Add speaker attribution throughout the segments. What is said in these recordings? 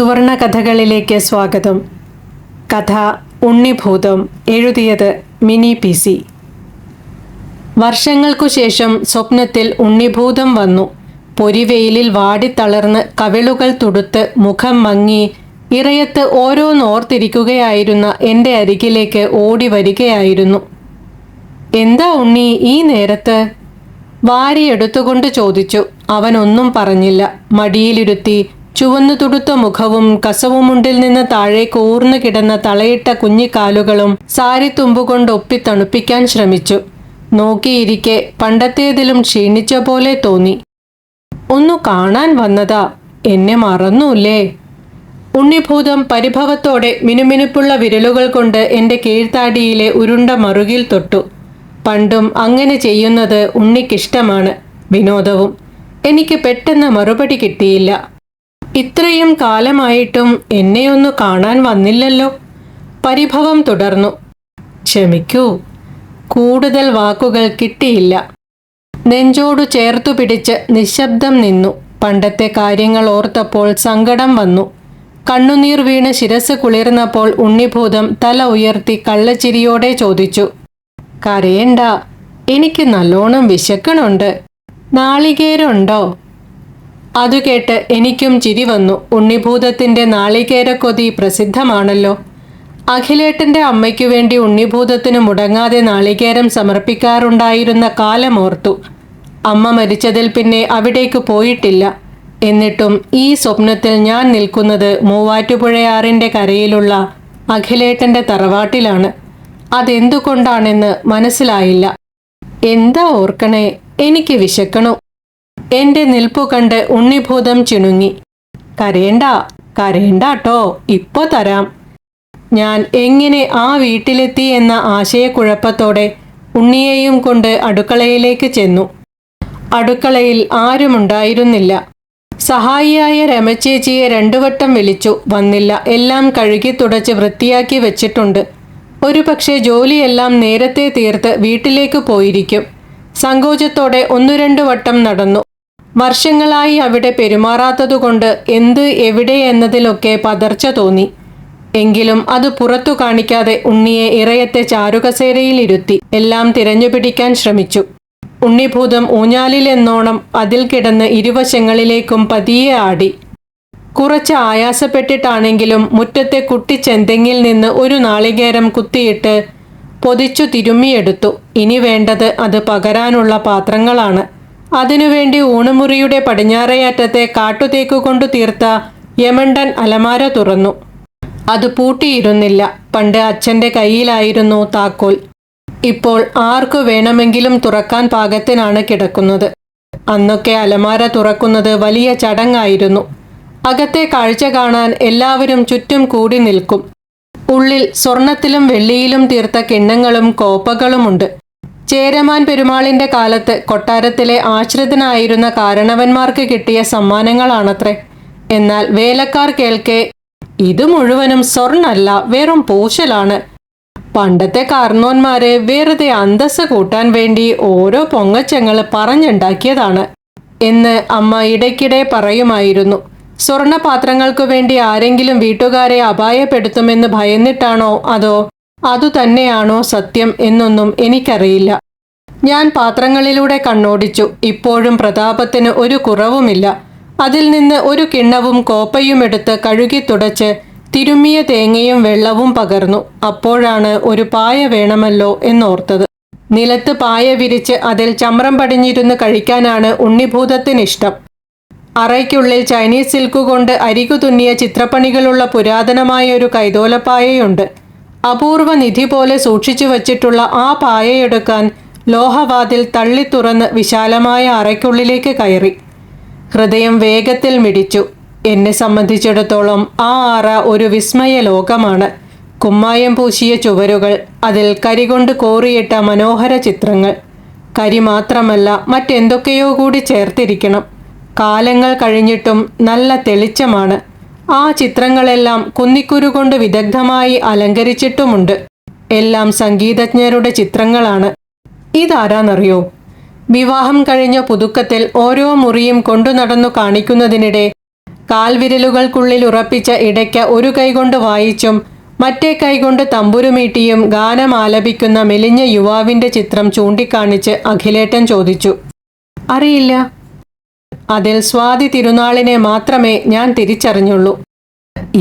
Speaker 1: സുവർണ കഥകളിലേക്ക് സ്വാഗതം. കഥ ഉണ്ണിഭൂതം എഴുതിയത് മിനി പി സി. വർഷങ്ങൾക്കു ശേഷം സ്വപ്നത്തിൽ ഉണ്ണിഭൂതം വന്നു. പൊരിവെയിലിൽ വാടിത്തളർന്ന് കവിളുകൾ തുടുത്ത് മുഖം മങ്ങി ഇറയത്ത് ഓരോന്നോർത്തിരിക്കുകയായിരുന്ന എന്റെ അരികിലേക്ക് ഓടി വരികയായിരുന്നു എന്താ ഉണ്ണി ഈ നേരത്ത്? വാരിയെടുത്തുകൊണ്ട് ചോദിച്ചു. അവനൊന്നും പറഞ്ഞില്ല. മടിയിലിരുത്തി ചുവന്നു തുടുത്ത മുഖവും കസവുമുണ്ടിൽ നിന്ന് താഴെ കൂർന്നു കിടന്ന തളയിട്ട കുഞ്ഞിക്കാലുകളും സാരിത്തുമ്പുകൊണ്ട് ഒപ്പി തണുപ്പിക്കാൻ ശ്രമിച്ചു. നോക്കിയിരിക്കെ പണ്ടത്തേതിലും ക്ഷീണിച്ച പോലെ തോന്നി. ഒന്നു കാണാൻ വന്നതാ. എന്നെ മറന്നൂല്ലേ? ഉണ്ണിഭൂതം പരിഭവത്തോടെ മിനുമിനുപ്പുള്ള വിരലുകൾ കൊണ്ട് എന്റെ കീഴ്ത്താടിയിലെ ഉരുണ്ട മറുകിൽ തൊട്ടു. പണ്ടും അങ്ങനെ ചെയ്യുന്നത് ഉണ്ണിക്കിഷ്ടമാണ് വിനോദവും. എനിക്ക് പെട്ടെന്ന് മറുപടി കിട്ടിയില്ല. ഇത്രയും കാലമായിട്ടും എന്നെയൊന്നു കാണാൻ വന്നില്ലല്ലോ. പരിഭവം തുടർന്നു. ക്ഷമിക്കൂ കൂടുതൽ വാക്കുകൾ കിട്ടിയില്ല. നെഞ്ചോടു ചേർത്തു പിടിച്ച് നിശബ്ദം നിന്നു. പണ്ടത്തെ കാര്യങ്ങൾ ഓർത്തപ്പോൾ സങ്കടം വന്നു. കണ്ണുനീർ വീണ് ശിരസ് കുളിർന്നപ്പോൾ ഉണ്ണിഭൂതം തല ഉയർത്തി കള്ളച്ചിരിയോടെ ചോദിച്ചു കരയണ്ട എനിക്ക് നല്ലോണം വിശക്കണുണ്ട്. നാളികേരുണ്ടോ അതു കേട്ട് എനിക്കും ചിരി വന്നു. ഉണ്ണിഭൂതത്തിന്റെ നാളികേരക്കൊതി പ്രസിദ്ധമാണല്ലോ. അഖിലേട്ടന്റെ അമ്മയ്ക്കു വേണ്ടി ഉണ്ണിഭൂതത്തിന് മുടങ്ങാതെ നാളികേരം സമർപ്പിക്കാറുണ്ടായിരുന്ന കാലമോർത്തു അമ്മ മരിച്ചതിൽ പിന്നെ അവിടേക്ക് പോയിട്ടില്ല. എന്നിട്ടും ഈ സ്വപ്നത്തിൽ ഞാൻ നിൽക്കുന്നത് മൂവാറ്റുപുഴയാറിന്റെ കരയിലുള്ള അഖിലേട്ടന്റെ തറവാട്ടിലാണ്. അതെന്തുകൊണ്ടാണെന്ന് മനസ്സിലായില്ല. എന്താ ഓർക്കണേ? എനിക്ക് വിശക്കണു. എന്റെ നിൽപ്പു കണ്ട് ഉണ്ണിഭൂതം ചിണുങ്ങി. കരയണ്ട കരയണ്ടാട്ടോ ഇപ്പോ തരാം. ഞാൻ എങ്ങനെ ആ വീട്ടിലെത്തി എന്ന ആശയക്കുഴപ്പത്തോടെ ഉണ്ണിയെയും കൊണ്ട് അടുക്കളയിലേക്ക് ചെന്നു. അടുക്കളയിൽ ആരുമുണ്ടായിരുന്നില്ല. സഹായിയായ രമചേച്ചിയെ രണ്ടു വട്ടം വിളിച്ചു. വന്നില്ല. എല്ലാം കഴുകി തുടച്ച് വൃത്തിയാക്കി വെച്ചിട്ടുണ്ട്. ഒരുപക്ഷെ ജോലിയെല്ലാം നേരത്തെ തീർത്ത് വീട്ടിലേക്ക് പോയിരിക്കും. സങ്കോചത്തോടെ ഒന്നു രണ്ടു വട്ടം നടന്നു. വർഷങ്ങളായി അവിടെ പെരുമാറാത്തതുകൊണ്ട് എന്ത് എവിടെ എന്നതിലൊക്കെ പതർച്ച തോന്നി. എങ്കിലും അത് പുറത്തു കാണിക്കാതെ ഉണ്ണിയെ ഇറയത്തെ ചാരുകസേരയിൽ ഇരുത്തി എല്ലാം തിരഞ്ഞുപിടിക്കാൻ ശ്രമിച്ചു. ഉണ്ണിഭൂതം ഊഞ്ഞാലിലെന്നോണം അതിൽ കിടന്ന് ഇരുവശങ്ങളിലേക്കും പതിയെ ആടി. കുറച്ച് ആയാസപ്പെട്ടിട്ടാണെങ്കിലും മുറ്റത്തെ കുട്ടിച്ചെന്തെങ്ങിൽ നിന്ന് ഒരു നാളികേരം കുത്തിയിട്ട് പൊതിച്ചു തിരുമ്മിയെടുത്തു. ഇനി വേണ്ടത് അത് പകരാനുള്ള പാത്രങ്ങളാണ്. അതിനുവേണ്ടി ഊണുമുറിയുടെ പടിഞ്ഞാറേയറ്റത്തെ കാട്ടുതേക്ക് കൊണ്ടു തീർത്ത യമണ്ടൻ അലമാര തുറന്നു. അത് പൂട്ടിയിരുന്നില്ല. പണ്ട് അച്ഛന്റെ കയ്യിലായിരുന്നു താക്കോൽ. ഇപ്പോൾ ആർക്കു വേണമെങ്കിലും തുറക്കാൻ പാകത്തിനാണ് കിടക്കുന്നത്. അന്നൊക്കെ അലമാര തുറക്കുന്നത് വലിയ ചടങ്ങായിരുന്നു. അകത്തെ കാഴ്ച കാണാൻ എല്ലാവരും ചുറ്റും കൂടി നിൽക്കും. ഉള്ളിൽ സ്വർണത്തിലും വെള്ളിയിലും തീർത്ത കിണ്ണങ്ങളും കോപ്പകളുമുണ്ട് ചേരമാൻ പെരുമാളിന്റെ കാലത്ത് കൊട്ടാരത്തിലെ ആശ്രിതനായിരുന്ന കാരണവന്മാർക്ക് കിട്ടിയ സമ്മാനങ്ങളാണത്രേ. എന്നാൽ വേലക്കാർ കേൾക്കെ ഇത് മുഴുവനും സ്വർണല്ല വെറും പൂശലാണ്. പണ്ടത്തെ കാർന്നോന്മാരെ വെറുതെ അന്തസ് കൂട്ടാൻ വേണ്ടി ഓരോ പൊങ്ങച്ചങ്ങൾ പറഞ്ഞുണ്ടാക്കിയതാണ് എന്ന് അമ്മ ഇടയ്ക്കിടെ പറയുമായിരുന്നു. സ്വർണപാത്രങ്ങൾക്കു വേണ്ടി ആരെങ്കിലും വീട്ടുകാരെ അപായപ്പെടുത്തുമെന്ന് ഭയന്നിട്ടാണോ അതോ അതുതന്നെയാണോ സത്യം എന്നൊന്നും എനിക്കറിയില്ല. ഞാൻ പാത്രങ്ങളിലൂടെ കണ്ണോടിച്ചു. ഇപ്പോഴും പ്രതാപത്തിന് ഒരു കുറവുമില്ല. അതിൽ നിന്ന് ഒരു കിണ്ണവും കോപ്പയും എടുത്ത് കഴുകി തുടച്ച് തിരുമ്മിയ തേങ്ങയും വെള്ളവും പകർന്നു. അപ്പോഴാണ് ഒരു പായ വേണമല്ലോ എന്നോർത്തത്. നിലത്ത് പായ വിരിച്ച് അതിൽ ചമ്രം പടിഞ്ഞിരുന്ന് കഴിക്കാനാണ് ഉണ്ണിഭൂതത്തിനിഷ്ടം. അറയ്ക്കുള്ളിൽ ചൈനീസ് സിൽക്ക് കൊണ്ട് അരികു തുന്നിയ ചിത്രപ്പണികളുള്ള പുരാതനമായ ഒരു കൈതോലപ്പായയുണ്ട്. അപൂർവ നിധി പോലെ സൂക്ഷിച്ചു വച്ചിട്ടുള്ള ആ പായയെടുക്കാൻ ലോഹവാതിൽ തള്ളി തുറന്ന് വിശാലമായ അറയ്ക്കുള്ളിലേക്ക് കയറി. ഹൃദയം വേഗത്തിൽ മിടിച്ചു. എന്നെ സംബന്ധിച്ചിടത്തോളം ആ അറ ഒരു വിസ്മയ ലോകമാണ്. കുമ്മായം പൂശിയ ചുവരുകൾ അതിൽ കരികൊണ്ട് കോറിയിട്ട മനോഹര ചിത്രങ്ങൾ. കരി മാത്രമല്ല മറ്റെന്തൊക്കെയോ കൂടി ചേർത്തിരിക്കണം. കാലങ്ങൾ കഴിഞ്ഞിട്ടും നല്ല തെളിച്ചമാണ്. ആ ചിത്രങ്ങളെല്ലാം കുന്നിക്കുരു കൊണ്ട് വിദഗ്ധമായി അലങ്കരിച്ചിട്ടുമുണ്ട്. എല്ലാം സംഗീതജ്ഞരുടെ ചിത്രങ്ങളാണ്. ഇതാരാന്നറിയോ? വിവാഹം കഴിഞ്ഞ പുതുക്കത്തിൽ ഓരോ മുറിയും കൊണ്ടു നടന്നു കാണിക്കുന്നതിനിടെ കാൽവിരലുകൾക്കുള്ളിൽ ഉറപ്പിച്ച ഇടയ്ക്ക് ഒരു കൈകൊണ്ട് വായിച്ചും മറ്റേ കൈകൊണ്ട് തമ്പുരുമീട്ടിയും ഗാനം ആലപിക്കുന്ന മെലിഞ്ഞ യുവാവിന്റെ ചിത്രം ചൂണ്ടിക്കാണിച്ച് അഖിലേട്ടൻ ചോദിച്ചു. അറിയില്ല. അതിൽ സ്വാതി തിരുനാളിനെ മാത്രമേ ഞാൻ തിരിച്ചറിഞ്ഞുള്ളൂ.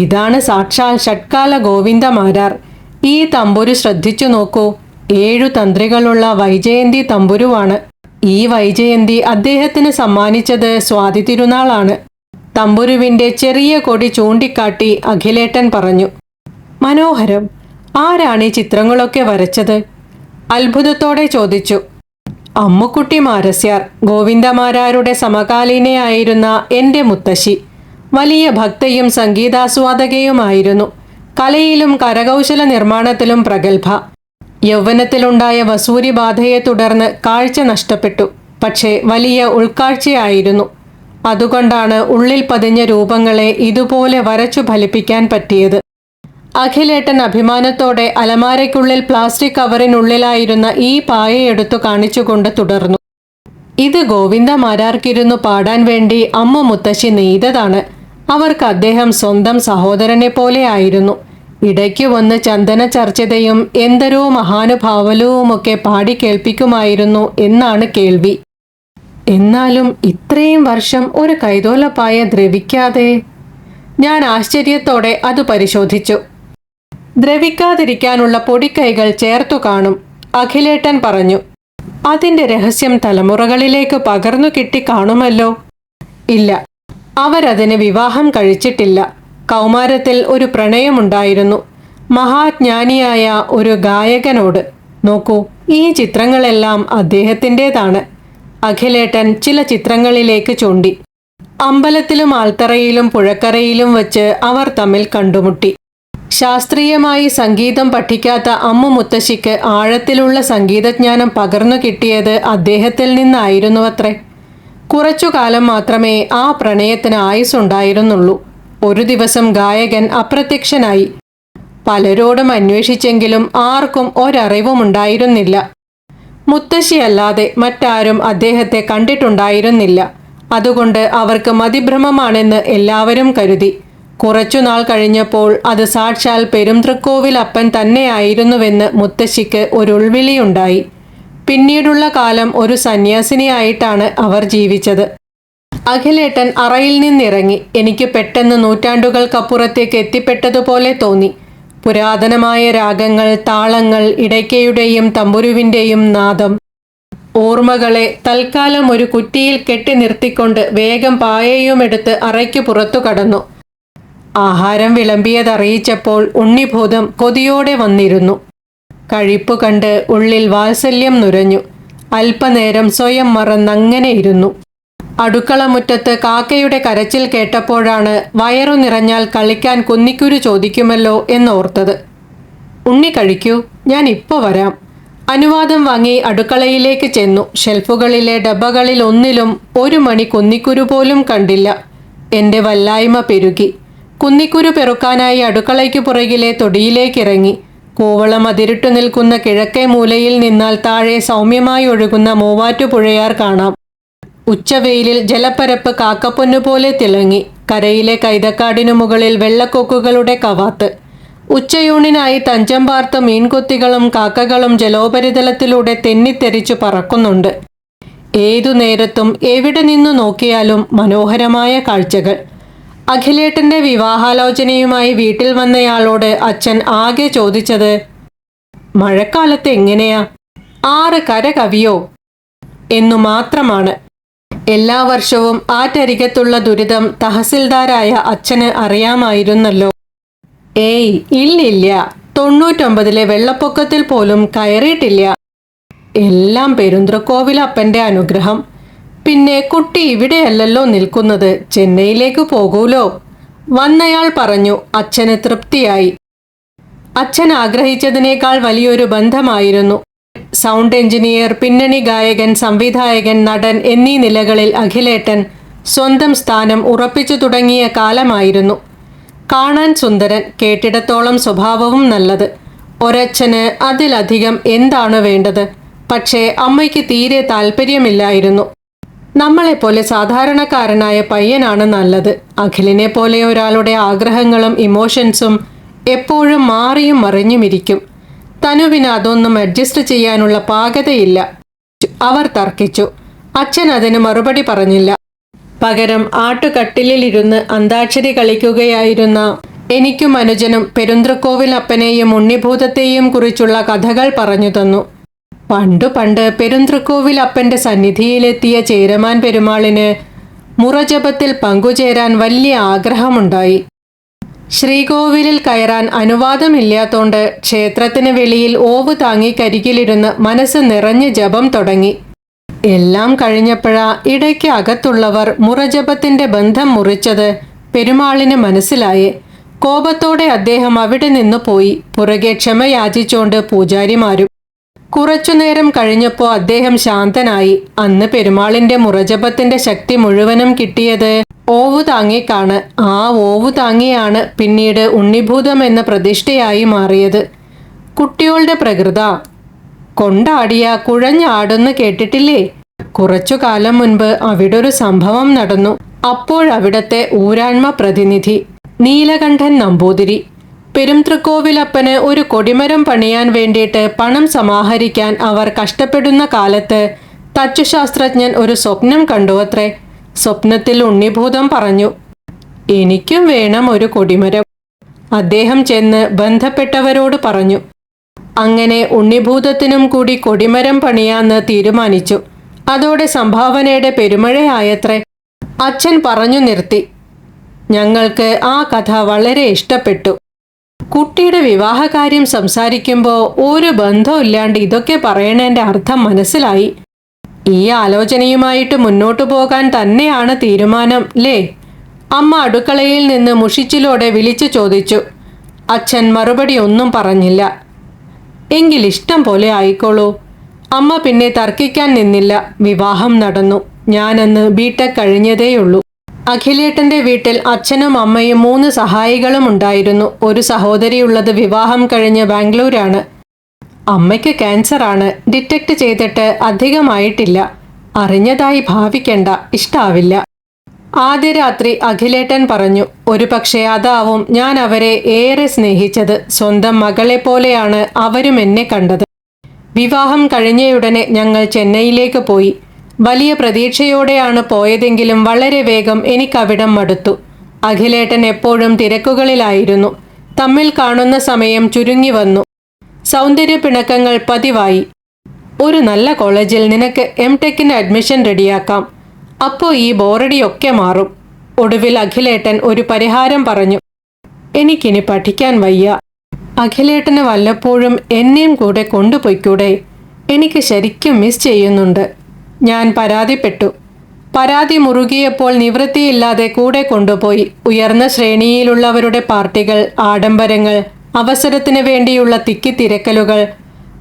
Speaker 1: ഇതാണ് സാക്ഷാൽ ഷട്കാല ഗോവിന്ദമാരാർ. ഈ തമ്പുരു ശ്രദ്ധിച്ചു നോക്കൂ. ഏഴു തന്ത്രികളുള്ള വൈജയന്തി തമ്പുരുവാണ്. ഈ വൈജയന്തി അദ്ദേഹത്തിന് സമ്മാനിച്ചത് സ്വാതി തിരുനാളാണ്. തമ്പുരുവിന്റെ ചെറിയ കൊടി ചൂണ്ടിക്കാട്ടി അഖിലേട്ടൻ പറഞ്ഞു മനോഹരം ആരാണ് ഈ ചിത്രങ്ങളൊക്കെ വരച്ചത്? അത്ഭുതത്തോടെ ചോദിച്ചു അമ്മുക്കുട്ടി മാരസ്യാർ ഗോവിന്ദമാരാരുടെ സമകാലീനയായിരുന്ന എന്റെ മുത്തശ്ശി. വലിയ ഭക്തയും സംഗീതാസ്വാദകയുമായിരുന്നു. കലയിലും കരകൗശല നിർമ്മാണത്തിലും പ്രഗത്ഭ. യൗവനത്തിലുണ്ടായ വസൂരി ബാധയെ തുടർന്ന് കാഴ്ച നഷ്ടപ്പെട്ടു. പക്ഷേ വലിയ ഉൾക്കാഴ്ചയായിരുന്നു. അതുകൊണ്ടാണ് ഉള്ളിൽ പതിഞ്ഞ രൂപങ്ങളെ ഇതുപോലെ വരച്ചു ഫലിപ്പിക്കാൻ പറ്റിയത്. അഖിലേട്ടൻ അഭിമാനത്തോടെ അലമാരയ്ക്കുള്ളിൽ പ്ലാസ്റ്റിക് കവറിനുള്ളിലായിരുന്ന ഈ പായയെടുത്തു കാണിച്ചുകൊണ്ട് തുടർന്നു. ഇത് ഗോവിന്ദ മാരാർക്കിരുന്നു പാടാൻ വേണ്ടി അമ്മ മുത്തശ്ശി നെയ്തതാണ്. അവർക്ക് അദ്ദേഹം സ്വന്തം സഹോദരനെ പോലെ ആയിരുന്നു. ഇടയ്ക്ക് വന്ന് ചന്ദന ചർച്ചതയും എന്തരോ മഹാനുഭാവലവുമൊക്കെ പാടി കേൾപ്പിക്കുമായിരുന്നു എന്നാണ് കേൾവി. എന്നാലും ഇത്രയും വർഷം ഒരു കൈതോലപ്പായ ദ്രവിക്കാതെ? ഞാൻ ആശ്ചര്യത്തോടെ അത് പരിശോധിച്ചു. ദ്രവിക്കാതിരിക്കാനുള്ള പൊടിക്കൈകൾ ചേർത്തു കാണും അഖിലേട്ടൻ പറഞ്ഞു. അതിന്റെ രഹസ്യം തലമുറകളിലേക്ക് പകർന്നു കിട്ടി കാണുമല്ലോ? ഇല്ല. അവരതിന് വിവാഹം കഴിച്ചിട്ടില്ല. കൗമാരത്തിൽ ഒരു പ്രണയമുണ്ടായിരുന്നു. മഹാജ്ഞാനിയായ ഒരു ഗായകനോട് നോക്കൂ ഈ ചിത്രങ്ങളെല്ലാം അദ്ദേഹത്തിന്റെതാണ്. അഖിലേട്ടൻ ചില ചിത്രങ്ങളിലേക്ക് ചൂണ്ടി. അമ്പലത്തിലും ആൾത്തറയിലും പുഴക്കരയിലും വച്ച് അവർ തമ്മിൽ കണ്ടുമുട്ടി. ശാസ്ത്രീയമായി സംഗീതം പഠിക്കാത്ത അമ്മു മുത്തശ്ശിക്ക് ആഴത്തിലുള്ള സംഗീതജ്ഞാനം പകർന്നു കിട്ടിയത് അദ്ദേഹത്തിൽ നിന്നായിരുന്നുവത്രേ. കുറച്ചു കാലം മാത്രമേ ആ പ്രണയത്തിന് ആയുസ്സുണ്ടായിരുന്നുള്ളൂ. ഒരു ദിവസം ഗായകൻ അപ്രത്യക്ഷനായി. പലരോടും അന്വേഷിച്ചെങ്കിലും ആർക്കും ഒരറിവുമുണ്ടായിരുന്നില്ല. മുത്തശ്ശിയല്ലാതെ മറ്റാരും അദ്ദേഹത്തെ കണ്ടിട്ടുണ്ടായിരുന്നില്ല. അതുകൊണ്ട് അവർക്ക് മതിഭ്രമമാണെന്ന് എല്ലാവരും കരുതി. കുറച്ചുനാൾ കഴിഞ്ഞപ്പോൾ അത് സാക്ഷാൽ പെരുംതൃക്കോവിൽ അപ്പൻ തന്നെയായിരുന്നുവെന്ന് മുത്തശ്ശിക്ക് ഒരു ഉൾവിളിയുണ്ടായി. പിന്നീടുള്ള കാലം ഒരു സന്യാസിനിയായിട്ടാണ് അവർ ജീവിച്ചത്. അഖിലേട്ടൻ അറയിൽ നിന്നിറങ്ങി. എനിക്ക് പെട്ടെന്ന് നൂറ്റാണ്ടുകൾക്കപ്പുറത്തേക്ക് എത്തിപ്പെട്ടതുപോലെ തോന്നി. പുരാതനമായ രാഗങ്ങൾ താളങ്ങൾ ഇടയ്ക്കയുടെയും തമ്പുരുവിന്റെയും നാദം. ഓർമ്മകളെ തൽക്കാലം ഒരു കുറ്റിയിൽ കെട്ടി നിർത്തിക്കൊണ്ട് വേഗം പായയുമെടുത്ത് അറയ്ക്ക് പുറത്തു കടന്നു. ആഹാരം വിളമ്പിയതറിയിച്ചപ്പോൾ ഉണ്ണിഭൂതം കൊതിയോടെ വന്നിരുന്നു. കഴിപ്പ് കണ്ട് ഉള്ളിൽ വാത്സല്യം നുരഞ്ഞു. അല്പനേരം സ്വയം മറന്നങ്ങനെ ഇരുന്നു. അടുക്കള മുറ്റത്ത് കാക്കയുടെ കരച്ചിൽ കേട്ടപ്പോഴാണ് വയറു നിറഞ്ഞാൽ കളിക്കാൻ കുന്നിക്കുരു ചോദിക്കുമല്ലോ എന്നോർത്തത്. ഉണ്ണി കഴിക്കൂ ഞാൻ ഇപ്പോൾ വരാം. അനുവാദം വാങ്ങി അടുക്കളയിലേക്ക് ചെന്നു. ഷെൽഫുകളിലെ ഡബ്ബകളിൽ ഒന്നിലും ഒരു മണി കുന്നിക്കുരു പോലും കണ്ടില്ല. എന്റെ വല്ലായ്മ പെരുകി. കുന്നിക്കുരു പെറുക്കാനായി അടുക്കളയ്ക്ക് പുറകിലെ തൊടിയിലേക്കിറങ്ങി. കൂവളം അതിരിട്ടു നിൽക്കുന്ന കിഴക്കേ മൂലയിൽ നിന്നാൽ താഴെ സൗമ്യമായി ഒഴുകുന്ന മൂവാറ്റുപുഴയാർ കാണാം. ഉച്ചവെയിലിൽ ജലപ്പരപ്പ് കാക്കപ്പൊന്നുപോലെ തിളങ്ങി. കരയിലെ കൈതക്കാടിനു മുകളിൽ വെള്ളക്കൊക്കുകളുടെ കവാത്ത്. ഉച്ചയൂണിനായി തഞ്ചം പാർത്ത മീൻകൊത്തികളും കാക്കകളും ജലോപരിതലത്തിലൂടെ തെന്നിത്തെറിച്ചു പറക്കുന്നുണ്ട്. ഏതു നേരത്തും എവിടെ നിന്നു നോക്കിയാലും മനോഹരമായ കാഴ്ചകൾ. അഖിലേട്ടന്റെ വിവാഹാലോചനയുമായി വീട്ടിൽ വന്നയാളോട് അച്ഛൻ ആകെ ചോദിച്ചത് മഴക്കാലത്ത് എങ്ങനെയാ? ആറ് കര കവിയോ? എന്നു മാത്രമാണ്. എല്ലാ വർഷവും ആറ്റരികത്തുള്ള ദുരിതം തഹസിൽദാരായ അച്ഛന് അറിയാമായിരുന്നല്ലോ. ഏയ് ഇല്ലില്ല. തൊണ്ണൂറ്റൊമ്പതിലെ വെള്ളപ്പൊക്കത്തിൽ പോലും കയറിയിട്ടില്ല. എല്ലാം പെരുന്ത്രക്കോവിലപ്പന്റെ അനുഗ്രഹം. പിന്നെ കുട്ടി ഇവിടെയല്ലല്ലോ നിൽക്കുന്നത്. ചെന്നൈയിലേക്ക് പോകൂലോ? വന്നയാൾ പറഞ്ഞു അച്ഛന് തൃപ്തിയായി. അച്ഛൻ ആഗ്രഹിച്ചതിനേക്കാൾ വലിയൊരു ബന്ധമായിരുന്നു. സൗണ്ട് എഞ്ചിനീയർ പിന്നണി ഗായകൻ സംവിധായകൻ നടൻ എന്നീ നിലകളിൽ അഖിലേട്ടൻ സ്വന്തം സ്ഥാനം ഉറപ്പിച്ചു തുടങ്ങിയ കാലമായിരുന്നു. കാണാൻ സുന്ദരൻ കേട്ടിടത്തോളം സ്വഭാവവും നല്ലത്. ഒരച്ഛന് അതിലധികം എന്താണ് വേണ്ടത്? പക്ഷേ അമ്മയ്ക്ക് തീരെ താല്പര്യമില്ലായിരുന്നു നമ്മളെപ്പോലെ സാധാരണക്കാരനായ പയ്യനാണ് നല്ലത്. അഖിലിനെ പോലെ ഒരാളുടെ ആഗ്രഹങ്ങളും ഇമോഷൻസും എപ്പോഴും മാറിയും മറിഞ്ഞുമിരിക്കും തനുവിന് അതൊന്നും അഡ്ജസ്റ്റ് ചെയ്യാനുള്ള പാകതയില്ല. അവർ തർക്കിച്ചു. അച്ഛൻ അതിന് മറുപടി പറഞ്ഞില്ല. പകരം ആട്ടുകട്ടിലിരുന്ന് അന്താക്ഷരി കളിക്കുകയായിരുന്ന എനിക്കും അനുജനും പെരുന്തൃക്കോവിൽ അപ്പനെയും ഉണ്ണിഭൂതത്തെയും കുറിച്ചുള്ള കഥകൾ പറഞ്ഞു തന്നു. പണ്ടു പണ്ട് പെരുന്തൃക്കോവിൽ അപ്പന്റെ സന്നിധിയിലെത്തിയ ചേരമാൻ പെരുമാളിന് മുറജപത്തിൽ പങ്കുചേരാൻ വലിയ ആഗ്രഹമുണ്ടായി. ശ്രീകോവിലിൽ കയറാൻ അനുവാദമില്ലാത്തോണ്ട് ക്ഷേത്രത്തിന് വെളിയിൽ ഓവ് താങ്ങി കരികിലിരുന്ന് മനസ്സ് നിറഞ്ഞ് ജപം തുടങ്ങി. എല്ലാം കഴിഞ്ഞപ്പോഴാ ഇടയ്ക്ക് അകത്തുള്ളവർ മുറജപത്തിന്റെ ബന്ധം മുറിച്ചത് പെരുമാളിന് മനസ്സിലായി. കോപത്തോടെ അദ്ദേഹം അവിടെ നിന്ന് പോയി. പുറകെ ക്ഷമ യാചിച്ചുകൊണ്ട് പൂജാരിമാരും കുറച്ചുനേരം കഴിഞ്ഞപ്പോൾ അദ്ദേഹം ശാന്തനായി. അന്ന് പെരുമാളിന്റെ മുറജപത്തിന്റെ ശക്തി മുഴുവനും കിട്ടിയത് ഓവു താങ്ങിക്കാണ്. ആ ഓവു താങ്ങിയാണ് പിന്നീട് ഉണ്ണിഭൂതം എന്ന പ്രതിഷ്ഠയായി മാറിയത്. കുട്ടികളുടെ പ്രകൃത. കൊണ്ടാടിയ കുഴഞ്ഞാടുന്ന് കേട്ടിട്ടില്ലേ? കുറച്ചു കാലം മുൻപ് അവിടെ ഒരു സംഭവം നടന്നു. അപ്പോഴവിടത്തെ ഊരാൺമ പ്രതിനിധി നീലകണ്ഠൻ നമ്പൂതിരി. പെരുംതൃക്കോവിലപ്പന് ഒരു കൊടിമരം പണിയാൻ വേണ്ടിയിട്ട് പണം സമാഹരിക്കാൻ അവർ കഷ്ടപ്പെടുന്ന കാലത്ത് തച്ചുശാസ്ത്രജ്ഞൻ ഒരു സ്വപ്നം കണ്ടു അത്രേ സ്വപ്നത്തിൽ ഉണ്ണിഭൂതം പറഞ്ഞു എനിക്കും വേണം ഒരു കൊടിമരം. അദ്ദേഹം ചെന്ന് ബന്ധപ്പെട്ടവരോട് പറഞ്ഞു. അങ്ങനെ ഉണ്ണിഭൂതത്തിനും കൂടി കൊടിമരം പണിയാന്ന് തീരുമാനിച്ചു. അതോടെ സംഭാവനയുടെ പെരുമഴയായത്രേ. അച്ഛൻ പറഞ്ഞു നിർത്തി ഞങ്ങൾക്ക് ആ കഥ വളരെ ഇഷ്ടപ്പെട്ടു. കുട്ടിയുടെ വിവാഹകാര്യം സംസാരിക്കുമ്പോൾ ഒരു ബന്ധമില്ലാണ്ട് ഇതൊക്കെ പറയണേന്റെ അർത്ഥം മനസ്സിലായി. ഈ ആലോചനയുമായിട്ട് മുന്നോട്ടു പോകാൻ തന്നെയാണ് തീരുമാനം ലേ അമ്മ അടുക്കളയിൽ നിന്ന് മുഷിച്ചിലോടെ വിളിച്ചു ചോദിച്ചു. അച്ഛൻ മറുപടി ഒന്നും പറഞ്ഞില്ല. എങ്കിൽ ഇഷ്ടം പോലെ ആയിക്കോളൂ. അമ്മ പിന്നെ തർക്കിക്കാൻ നിന്നില്ല. വിവാഹം നടന്നു. ഞാനന്ന് ബിടെക് കഴിഞ്ഞതേയുള്ളൂ. അഖിലേട്ടന്റെ വീട്ടിൽ അച്ഛനും അമ്മയും മൂന്ന് സഹായികളും ഉണ്ടായിരുന്നു. ഒരു സഹോദരിയുള്ളത് വിവാഹം കഴിഞ്ഞ് ബാംഗ്ലൂരാണ്. അമ്മയ്ക്ക് ക്യാൻസറാണ്. ഡിറ്റക്ട് ചെയ്തിട്ട് അധികമായിട്ടില്ല. അറിഞ്ഞതായി ഭാവിക്കണ്ട ഇഷ്ടാവില്ല. ആദ്യ രാത്രി അഖിലേട്ടൻ പറഞ്ഞു ഒരു പക്ഷേ അതാവും ഞാൻ അവരെ ഏറെ സ്നേഹിച്ചത്. സ്വന്തം മകളെ പോലെയാണ് അവരും എന്നെ കണ്ടത്. വിവാഹം കഴിഞ്ഞയുടനെ ഞങ്ങൾ ചെന്നൈയിലേക്ക് പോയി. വലിയ പ്രതീക്ഷയോടെയാണ് പോയതെങ്കിലും വളരെ വേഗം എനിക്കവിടം മടുത്തു. അഖിലേട്ടൻ എപ്പോഴും തിരക്കുകളിലായിരുന്നു. തമ്മിൽ കാണുന്ന സമയം ചുരുങ്ങി വന്നു. സൗന്ദര്യ പിണക്കങ്ങൾ പതിവായി. ഒരു നല്ല കോളേജിൽ നിനക്ക് എം ടെക്കിന് അഡ്മിഷൻ റെഡിയാക്കാം. അപ്പോൾ ഈ ബോറടിയൊക്കെ മാറും. ഒടുവിൽ അഖിലേട്ടൻ ഒരു പരിഹാരം പറഞ്ഞു. എനിക്കിനി പഠിക്കാൻ വയ്യ. അഖിലേട്ടന് വല്ലപ്പോഴും എന്നെയും കൂടെ കൊണ്ടുപോയിക്കൂടെ? എനിക്ക് ശരിക്കും മിസ് ചെയ്യുന്നുണ്ട്. ഞാൻ പരാതിപ്പെട്ടു. പരാതി മുറുകിയപ്പോൾ നിവൃത്തിയില്ലാതെ കൂടെ കൊണ്ടുപോയി. ഉയർന്ന ശ്രേണിയിലുള്ളവരുടെ പാർട്ടികൾ ആഡംബരങ്ങൾ അവസരത്തിന് വേണ്ടിയുള്ള തിക്കിത്തിരക്കലുകൾ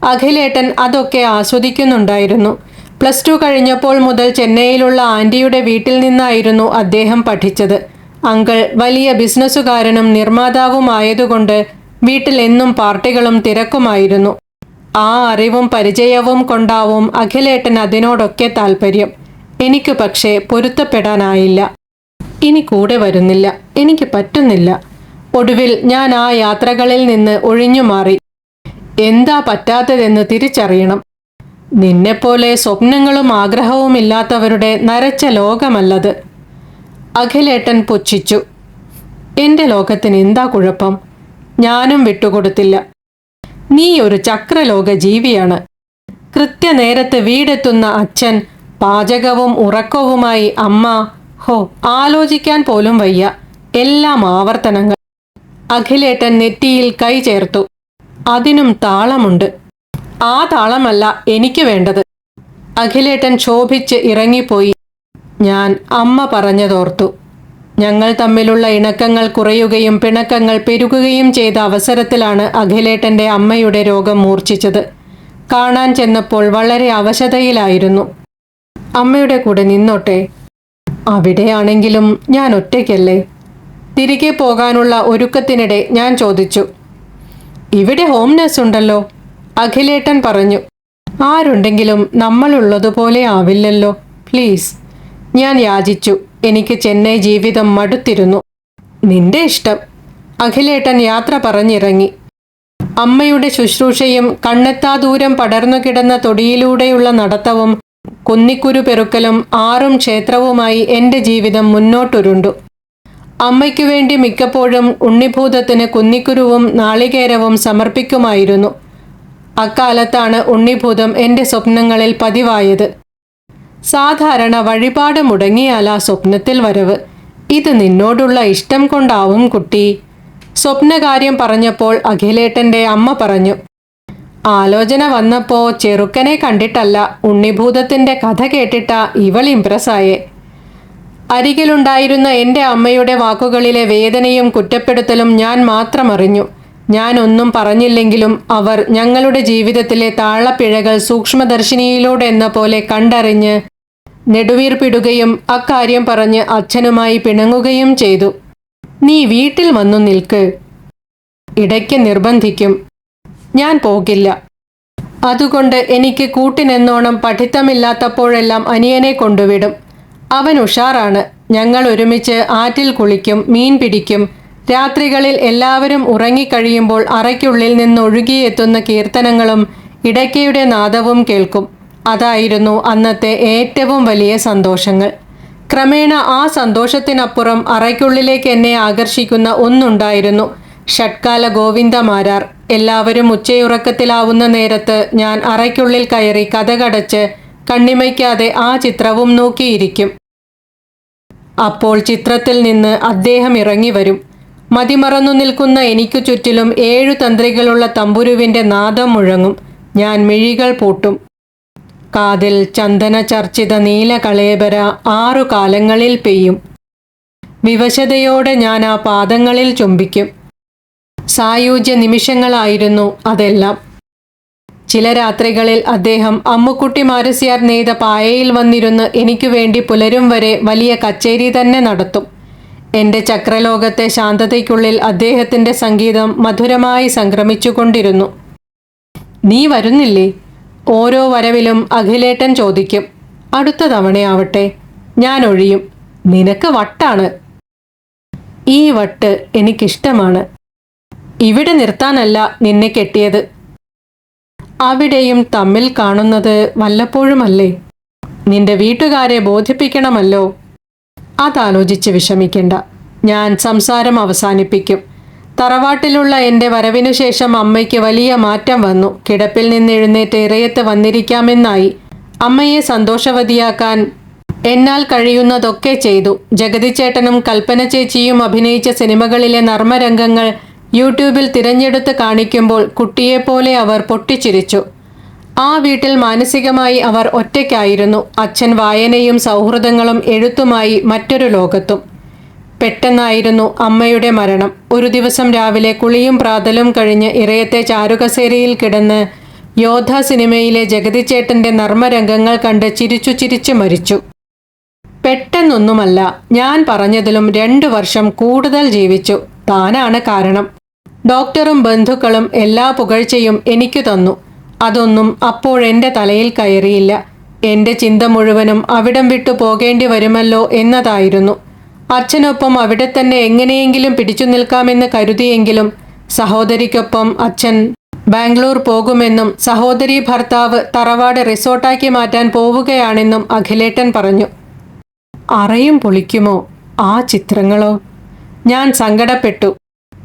Speaker 1: അഖിലേട്ടൻ അതൊക്കെ ആസ്വദിക്കുന്നുണ്ടായിരുന്നു. പ്ലസ് ടു കഴിഞ്ഞപ്പോൾ മുതൽ ചെന്നൈയിലുള്ള ആന്റിയുടെ വീട്ടിൽ നിന്നായിരുന്നു അദ്ദേഹം പഠിച്ചത്. അങ്കിൾ വലിയ ബിസിനസ്സുകാരനും നിർമ്മാതാവുമായതുകൊണ്ട് വീട്ടിൽ എന്നും പാർട്ടികളും തിരക്കുമായിരുന്നു. ആ അറിവും പരിചയവും കൊണ്ടാവും അഖിലേട്ടൻ അതിനോടൊക്കെ താല്പര്യം എനിക്ക് പക്ഷേ പൊരുത്തപ്പെടാനായില്ല. ഇനി കൂടെ വരുന്നില്ല. എനിക്ക് പറ്റുന്നില്ല. ഒടുവിൽ ഞാൻ ആ യാത്രകളിൽ നിന്ന് ഒഴിഞ്ഞു മാറി. എന്താ പറ്റാത്തതെന്ന് തിരിച്ചറിയണം. നിന്നെപ്പോലെ സ്വപ്നങ്ങളും ആഗ്രഹവും ഇല്ലാത്തവരുടെ നരച്ച ലോകമല്ലത്. അഖിലേട്ടൻ പുച്ഛിച്ചു. എന്റെ ലോകത്തിന് എന്താ കുഴപ്പം? ഞാനും വിട്ടുകൊടുത്തില്ല. നീ ഒരു ചക്രലോക ജീവിയാണ്. കൃത്യനേരത്ത് വീടെത്തുന്ന അച്ഛൻ പാചകവും ഉറക്കവുമായി അമ്മ ഹോ ആലോചിക്കാൻ പോലും വയ്യ. എല്ലാം ആവർത്തനങ്ങൾ. അഖിലേട്ടൻ നെറ്റിയിൽ കൈ ചേർത്തു. അതിനും താളമുണ്ട്. ആ താളമല്ല എനിക്ക് വേണ്ടത്. അഖിലേട്ടൻ ശോഭിച്ച് ഇറങ്ങിപ്പോയി. ഞാൻ അമ്മ പറഞ്ഞതോർത്തു. ഞങ്ങൾ തമ്മിലുള്ള ഇണക്കങ്ങൾ കുറയുകയും പിണക്കങ്ങൾ പെരുകുകയും ചെയ്ത അവസരത്തിലാണ് അഖിലേട്ടന്റെ അമ്മയുടെ രോഗം മൂർച്ഛിച്ചത്. കാണാൻ ചെന്നപ്പോൾ വളരെ അവശതയിലായിരുന്നു. അമ്മയുടെ കൂടെ നിന്നോട്ടെ. അവിടെയാണെങ്കിലും ഞാൻ ഒറ്റയ്ക്കല്ലേ? തിരികെ പോകാനുള്ള ഒരുക്കത്തിനിടെ ഞാൻ ചോദിച്ചു. ഇവിടെ ഹോം നഴ്സ് ഉണ്ടല്ലോ? അഖിലേട്ടൻ പറഞ്ഞു. ആരുണ്ടെങ്കിലും നമ്മളുള്ളതുപോലെ ആവില്ലല്ലോ. പ്ലീസ്. ഞാൻ യാചിച്ചു. എനിക്ക് ചെന്നൈ ജീവിതം മടുത്തിരുന്നു. നിന്റെ ഇഷ്ടം. അഖിലേട്ടൻ യാത്ര പറഞ്ഞിറങ്ങി. അമ്മയുടെ ശുശ്രൂഷയും കണ്ണെത്താ ദൂരം പടർന്നു കിടന്ന തൊടിയിലൂടെയുള്ള നടത്തവും കുന്നിക്കുരു പെറുക്കലും ആറും ക്ഷേത്രവുമായി എന്റെ ജീവിതം മുന്നോട്ടുരുണ്ടു. അമ്മയ്ക്കു വേണ്ടി മിക്കപ്പോഴും ഉണ്ണിഭൂതത്തിന് കുന്നിക്കുരുവും നാളികേരവും സമർപ്പിക്കുമായിരുന്നു. അക്കാലത്താണ് ഉണ്ണിഭൂതം എന്റെ സ്വപ്നങ്ങളിൽ പതിവായത്. സാധാരണ വഴിപാട് മുടങ്ങിയാലാ സ്വപ്നത്തിൽ വരവ്. ഇത് നിന്നോടുള്ള ഇഷ്ടം കൊണ്ടാവും കുട്ടി. സ്വപ്നകാര്യം പറഞ്ഞപ്പോൾ അഖിലേട്ടന്റെ അമ്മ പറഞ്ഞു ആലോചന വന്നപ്പോ ചെറുക്കനെ കണ്ടിട്ടല്ല ഉണ്ണിഭൂതത്തിന്റെ കഥ കേട്ടിട്ട ഇവൾ ഇംപ്രസ്സായെ അരികിലുണ്ടായിരുന്ന എന്റെ അമ്മയുടെ വാക്കുകളിലെ വേദനയും കുറ്റപ്പെടുത്തലും ഞാൻ മാത്രം ഒന്നും പറഞ്ഞില്ലെങ്കിലും അവർ ഞങ്ങളുടെ ജീവിതത്തിലെ താളപ്പിഴകൾ സൂക്ഷ്മദർശിനിയിലൂടെ എന്ന പോലെ കണ്ടറിഞ്ഞ് നെടുവീർപ്പിടുകയും അക്കാര്യം പറഞ്ഞ് അച്ഛനുമായി പിണങ്ങുകയും ചെയ്തു. നീ വീട്ടിൽ വന്നു നിൽക്ക്. ഇടയ്ക്ക് നിർബന്ധിക്കും. ഞാൻ പോകില്ല. അതുകൊണ്ട് എനിക്ക് കൂട്ടിനെന്നോണം പഠിത്തമില്ലാത്തപ്പോഴെല്ലാം അനിയനെ കൊണ്ടുവിടും. അവൻ ഉഷാറാണ്. ഞങ്ങൾ ഒരുമിച്ച് ആറ്റിൽ കുളിക്കും മീൻ പിടിക്കും രാത്രികളിൽ എല്ലാവരും ഉറങ്ങിക്കഴിയുമ്പോൾ അറയ്ക്കുള്ളിൽ നിന്ന് ഒഴുകിയെത്തുന്ന കീർത്തനങ്ങളും ഇടയ്ക്കയുടെ നാദവും കേൾക്കും. അതായിരുന്നു അന്നത്തെ ഏറ്റവും വലിയ സന്തോഷങ്ങൾ. ക്രമേണ ആ സന്തോഷത്തിനപ്പുറം അറയ്ക്കുള്ളിലേക്ക് എന്നെ ആകർഷിക്കുന്ന ഒന്നുണ്ടായിരുന്നു. ഷട്കാല ഗോവിന്ദമാരാർ. എല്ലാവരും ഉച്ചയുറക്കത്തിലാവുന്ന നേരത്ത് ഞാൻ അറയ്ക്കുള്ളിൽ കയറി കഥകടച്ച് കണ്ണിമയ്ക്കാതെ ആ ചിത്രവും നോക്കിയിരിക്കും. അപ്പോൾ ചിത്രത്തിൽ നിന്ന് അദ്ദേഹം ഇറങ്ങി വരും മതിമറന്നു നിൽക്കുന്ന എനിക്കു ചുറ്റിലും ഏഴു തന്ത്രികളുള്ള തമ്പുരുവിന്റെ നാദം മുഴങ്ങും. ഞാൻ മിഴികൾ പൂട്ടും. കാതിൽ ചന്ദന ചർച്ചിത നീല കളേബര ആറു കാലങ്ങളിൽ പെയ്യും. വിവശതയോടെ ഞാൻ ആ പാദങ്ങളിൽ ചുംബിക്കും. സായുജ്യ നിമിഷങ്ങളായിരുന്നു അതെല്ലാം. ചില രാത്രികളിൽ അദ്ദേഹം അമ്മുക്കുട്ടി മാരസ്യാർ നെയ്ത പായയിൽ വന്നിരുന്ന് എനിക്കു വേണ്ടി പുലരും വരെ വലിയ കച്ചേരി തന്നെ നടത്തും. എന്റെ ചക്രലോകത്തെ ശാന്തതയ്ക്കുള്ളിൽ അദ്ദേഹത്തിന്റെ സംഗീതം മധുരമായി സംക്രമിച്ചുകൊണ്ടിരുന്നു. നീ വരുന്നില്ലേ? ഓരോ വരവിലും അഖിലേട്ടൻ ചോദിക്കും. അടുത്ത തവണയാവട്ടെ ഞാൻ ഒഴിയും. നിനക്ക് വട്ടാണ്. ഈ വട്ട് എനിക്കിഷ്ടമാണ്. ഇവിടെ നിർത്താനല്ല നിന്നെ കെട്ടിയത്. അവിടെയും തമ്മിൽ കാണുന്നത് വല്ലപ്പോഴുമല്ലേ? നിന്റെ വീട്ടുകാരെ ബോധിപ്പിക്കണമല്ലോ. അതാലോചിച്ച് വിഷമിക്കണ്ട. ഞാൻ സംസാരം അവസാനിപ്പിക്കും. തറവാട്ടിലുള്ള എന്റെ വരവിനു ശേഷം അമ്മയ്ക്ക് വലിയ മാറ്റം വന്നു. കിടപ്പിൽ നിന്ന് എഴുന്നേറ്റ് ഇറയത്ത് വന്നിരിക്കാമെന്നായി. അമ്മയെ സന്തോഷവതിയാക്കാൻ എന്നാൽ കഴിയുന്നതൊക്കെ ചെയ്തു. ജഗതിച്ചേട്ടനും കൽപ്പന ചേച്ചിയും അഭിനയിച്ച സിനിമകളിലെ നർമ്മരംഗങ്ങൾ യൂട്യൂബിൽ തിരഞ്ഞെടുത്ത് കാണിക്കുമ്പോൾ കുട്ടിയെപ്പോലെ അവർ പൊട്ടിച്ചിരിച്ചു. ആ വീട്ടിൽ മാനസികമായി അവർ ഒറ്റയ്ക്കായിരുന്നു. അച്ഛൻ വായനയും സൗഹൃദങ്ങളും എഴുത്തുമായി മറ്റൊരു ലോകത്തും. പെട്ടെന്നായിരുന്നു അമ്മയുടെ മരണം. ഒരു ദിവസം രാവിലെ കുളിയും പ്രാതലും കഴിഞ്ഞ് ഇറയത്തെ ചാരുകസേരയിൽ കിടന്ന് യോധ സിനിമയിലെ ജഗതിച്ചേട്ടന്റെ നർമ്മരംഗങ്ങൾ കണ്ട് ചിരിച്ചു ചിരിച്ചു മരിച്ചു. പെട്ടെന്നൊന്നുമല്ല ഞാൻ പറഞ്ഞതിലും രണ്ടു വർഷം കൂടുതൽ ജീവിച്ചു. താനാണ് കാരണം. ഡോക്ടറും ബന്ധുക്കളും എല്ലാ പുകഴ്ചയും എനിക്ക് തന്നു. അതൊന്നും അപ്പോഴെന്റെ തലയിൽ കയറിയില്ല. എന്റെ ചിന്ത മുഴുവനും അവിടം വിട്ടു പോകേണ്ടി വരുമല്ലോ എന്നതായിരുന്നു. അച്ഛനൊപ്പം അവിടെ തന്നെ എങ്ങനെയെങ്കിലും പിടിച്ചു നിൽക്കാമെന്ന് കരുതിയെങ്കിലും സഹോദരിക്കൊപ്പം അച്ഛൻ ബാംഗ്ലൂർ പോകുമെന്നും സഹോദരി ഭർത്താവ് തറവാട് റിസോർട്ടാക്കി മാറ്റാൻ പോവുകയാണെന്നും അഖിലേട്ടൻ പറഞ്ഞു. അറയും പൊളിക്കുമോ ആ ചിത്രങ്ങളോ? ഞാൻ സങ്കടപ്പെട്ടു.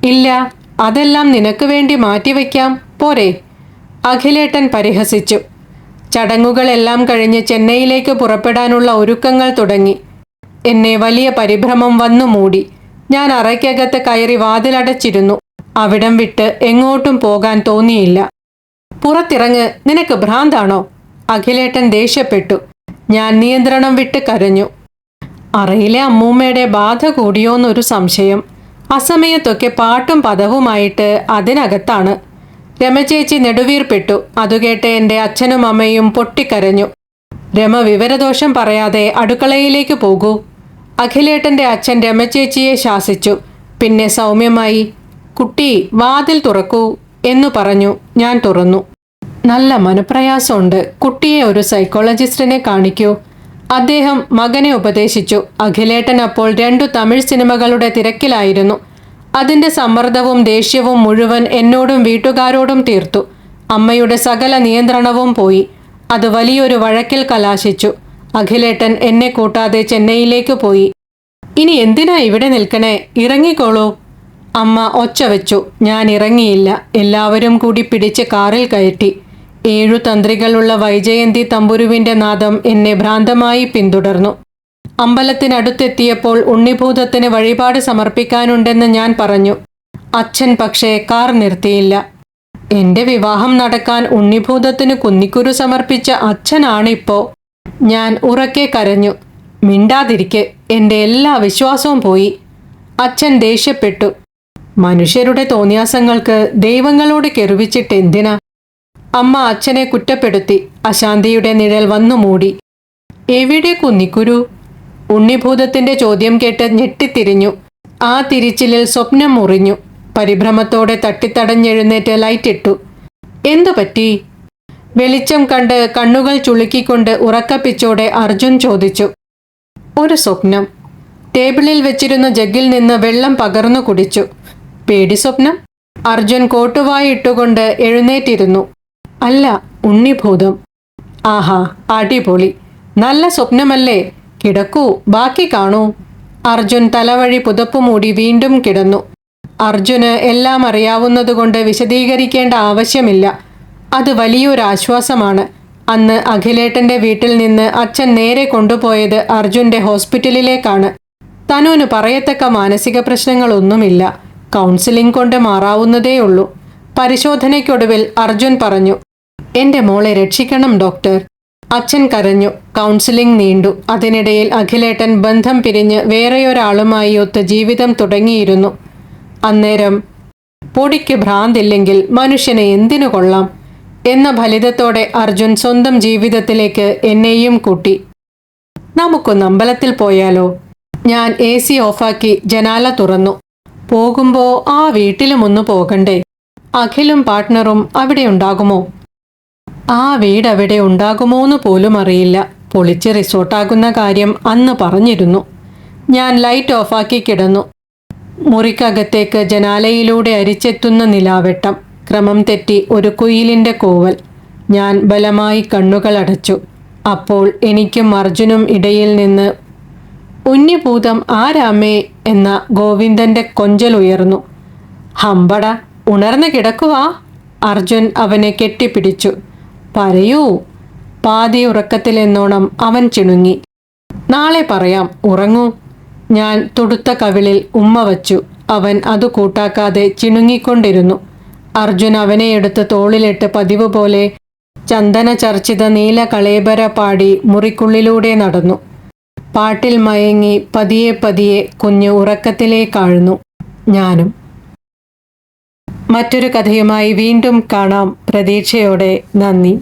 Speaker 1: ഇല്ല അതെല്ലാം നിനക്ക് വേണ്ടി മാറ്റിവെക്കാം. പോരെ. അഖിലേട്ടൻ പരിഹസിച്ചു. ചടങ്ങുകളെല്ലാം കഴിഞ്ഞ് ചെന്നൈയിലേക്ക് പുറപ്പെടാനുള്ള ഒരുക്കങ്ങൾ തുടങ്ങി. എന്നെ വലിയ പരിഭ്രമം വന്നു മൂടി. ഞാൻ അറയ്ക്കകത്ത് കയറി വാതിലടച്ചിരുന്നു. അവിടം വിട്ട് എങ്ങോട്ടും പോകാൻ തോന്നിയില്ല. പുറത്തിറങ്ങ് നിനക്ക് ഭ്രാന്താണോ? അഖിലേട്ടൻ ദേഷ്യപ്പെട്ടു. ഞാൻ നിയന്ത്രണം വിട്ട് കരഞ്ഞു. അറയിലെ അമ്മൂമ്മയുടെ ബാധ കൂടിയോന്നൊരു സംശയം. അസമയത്തൊക്കെ പാട്ടും പദവുമായിട്ട് അതിനകത്താണ്. രമചേച്ചി നെടുവീർപ്പെട്ടു. അതുകേട്ട് എന്റെ അച്ഛനും അമ്മയും പൊട്ടിക്കരഞ്ഞു. രമ വിവരദോഷം പറയാതെ അടുക്കളയിലേക്ക് പോകൂ. അഖിലേട്ടന്റെ അച്ഛൻ രമചേച്ചിയെ ശാസിച്ചു. പിന്നെ സൗമ്യമായി കുട്ടി വാതിൽ തുറക്കൂ എന്നു പറഞ്ഞു. ഞാൻ തുറന്നു. നല്ല മനപ്രയാസമുണ്ട്. കുട്ടിയെ ഒരു സൈക്കോളജിസ്റ്റിനെ കാണിക്കൂ. അദ്ദേഹം മകനെ ഉപദേശിച്ചു. അഖിലേട്ടൻ അപ്പോൾ രണ്ടു തമിഴ് സിനിമകളുടെ തിരക്കിലായിരുന്നു. അതിന്റെ സമ്മർദ്ദവും ദേഷ്യവും മുഴുവൻ എന്നോടും വീട്ടുകാരോടും തീർത്തു. അമ്മയുടെ സകല നിയന്ത്രണവും പോയി. അത് വലിയൊരു വഴക്കിൽ കലാശിച്ചു. അഖിലേട്ടൻ എന്നെ കൂട്ടാതെ ചെന്നൈയിലേക്ക് പോയി. ഇനി എന്തിനാ ഇവിടെ നിൽക്കണേ? ഇറങ്ങിക്കോളൂ. അമ്മ ഒച്ച വെച്ചു. ഞാൻ ഇറങ്ങിയില്ല. എല്ലാവരും കൂടി പിടിച്ച് കാറിൽ കയറ്റി. ഏഴു തന്ത്രികളുള്ള വൈജയന്തി തമ്പുരുവിന്റെ നാദം എന്നെ ഭ്രാന്തമായി പിന്തുടർന്നു. അമ്പലത്തിനടുത്തെത്തിയപ്പോൾ ഉണ്ണിഭൂതത്തിന് വഴിപാട് സമർപ്പിക്കാനുണ്ടെന്ന് ഞാൻ പറഞ്ഞു. അച്ഛൻ പക്ഷേ കാർ നിർത്തിയില്ല. എന്റെ വിവാഹം നടക്കാൻ ഉണ്ണിഭൂതത്തിന് കുന്നിക്കുരു സമർപ്പിച്ച അച്ഛനാണിപ്പോ. ഞാൻ ഉറക്കെ കരഞ്ഞു. മിണ്ടാതിരിക്കെ എന്റെ എല്ലാ വിശ്വാസവും പോയി. അച്ഛൻ ദേഷ്യപ്പെട്ടു. മനുഷ്യരുടെ തോന്നിയാസങ്ങൾക്ക് ദൈവങ്ങളോട് കെറുവിച്ചിട്ട് എന്തിനാ? അമ്മ അച്ഛനെ കുറ്റപ്പെടുത്തി അശാന്തിയുടെ നിഴൽ വന്നു മൂടി. എവിടെ കുന്നിക്കുരു? ഉണ്ണിഭൂതത്തിന്റെ ചോദ്യം കേട്ട് ഞെട്ടിത്തിരിഞ്ഞു. ആ തിരിച്ചിലിൽ സ്വപ്നം മുറിഞ്ഞു. പരിഭ്രമത്തോടെ തട്ടിത്തടഞ്ഞെഴുന്നേറ്റ് ലൈറ്റിട്ടു. എന്തു പറ്റി? വെളിച്ചം കണ്ട് കണ്ണുകൾ ചുളുക്കിക്കൊണ്ട് ഉറക്കപ്പിച്ചോടെ അർജുൻ ചോദിച്ചു. ഒരു സ്വപ്നം. ടേബിളിൽ വെച്ചിരുന്ന ജഗ്ഗിൽ നിന്ന് വെള്ളം പകർന്നു കുടിച്ചു. പേടി സ്വപ്നം? അർജുൻ കോട്ടുവായി ഇട്ടുകൊണ്ട് എഴുന്നേറ്റിരുന്നു. അല്ല ഉണ്ണിഭൂതം. ആഹാ അടിപൊളി. നല്ല സ്വപ്നമല്ലേ? കിടക്കൂ. ബാക്കി കാണൂ. അർജുൻ തലവഴി പുതപ്പ് മൂടി വീണ്ടും കിടന്നു. അർജുന് എല്ലാം അറിയാവുന്നതുകൊണ്ട് വിശദീകരിക്കേണ്ട ആവശ്യമില്ല. അത് വലിയൊരാശ്വാസമാണ്. അന്ന് അഖിലേട്ടന്റെ വീട്ടിൽ നിന്ന് അച്ഛൻ നേരെ കൊണ്ടുപോയത് അർജുന്റെ ഹോസ്പിറ്റലിലേക്കാണ്. തനുവിന് പറയത്തക്ക മാനസിക പ്രശ്നങ്ങളൊന്നുമില്ല. കൗൺസിലിംഗ് കൊണ്ട് മാറാവുന്നതേയുള്ളൂ. പരിശോധനയ്ക്കൊടുവിൽ അർജുൻ പറഞ്ഞു എന്റെ മോളെ രക്ഷിക്കണം ഡോക്ടർ. അച്ഛൻ കരഞ്ഞു. കൗൺസിലിംഗ് നീണ്ടു. അതിനിടയിൽ അഖിലേട്ടൻ ബന്ധം പിരിഞ്ഞ് വേറെയൊരാളുമായി ഒത്ത് ജീവിതം തുടങ്ങിയിരുന്നു. അന്നേരം പൊടിക്ക് ഭ്രാന്തില്ലെങ്കിൽ മനുഷ്യനെ എന്തിനു കൊള്ളാം? എന്ന ഫലിതത്തോടെ അർജുൻ സ്വന്തം ജീവിതത്തിലേക്ക് എന്നെയും കൂട്ടി. നമുക്കൊന്ന് അമ്പലത്തിൽ പോയാലോ? ഞാൻ എ സി ഓഫാക്കി ജനാല തുറന്നു. പോകുമ്പോ ആ വീട്ടിലും ഒന്ന് പോകണ്ടേ? അഖിലും പാർട്ട്ണറും അവിടെ ഉണ്ടാകുമോ? ആ വീട് അവിടെ ഉണ്ടാകുമോന്ന് പോലും അറിയില്ല. പൊളിച്ച് റിസോർട്ടാകുന്ന കാര്യം അന്ന് പറഞ്ഞിരുന്നു. ഞാൻ ലൈറ്റ് ഓഫാക്കി കിടന്നു. മുറിക്കകത്തേക്ക് ജനാലയിലൂടെ അരിച്ചെത്തുന്ന നിലാവെട്ടം. ക്രമം തെറ്റി ഒരു കുയിലിന്റെ കോവൽ. ഞാൻ ബലമായി കണ്ണുകൾ അടച്ചു. അപ്പോൾ എനിക്കും അർജുനും ഇടയിൽ നിന്ന് ഉന്നിഭൂതം ആരാമേ? എന്ന ഗോവിന്ദന്റെ കൊഞ്ചൽ ഉയർന്നു. ഹമ്പട ഉണർന്നു കിടക്കുവാ. അർജുൻ അവനെ കെട്ടിപ്പിടിച്ചു. പറയൂ പാതി ഉറക്കത്തിലെന്നോണം അവൻ ചിണുങ്ങി. നാളെ പറയാം ഉറങ്ങൂ. ഞാൻ തുടുത്ത കവിളിൽ ഉമ്മ വച്ചു. അവൻ അത് കൂട്ടാക്കാതെ ചിണുങ്ങിക്കൊണ്ടിരുന്നു. അർജുൻ അവനെ എടുത്ത് തോളിലിട്ട് പതിവ് പോലെ ചന്ദന ചർച്ചിത നീല കളേബര പാടി മുറിക്കുള്ളിലൂടെ നടന്നു. പാട്ടിൽ മയങ്ങി പതിയെ പതിയെ കുഞ്ഞ് ഉറക്കത്തിലേക്കാഴ്ന്നു ഞാനും മറ്റൊരു കഥയുമായി വീണ്ടും കാണാം. പ്രതീക്ഷയോടെ നന്ദി.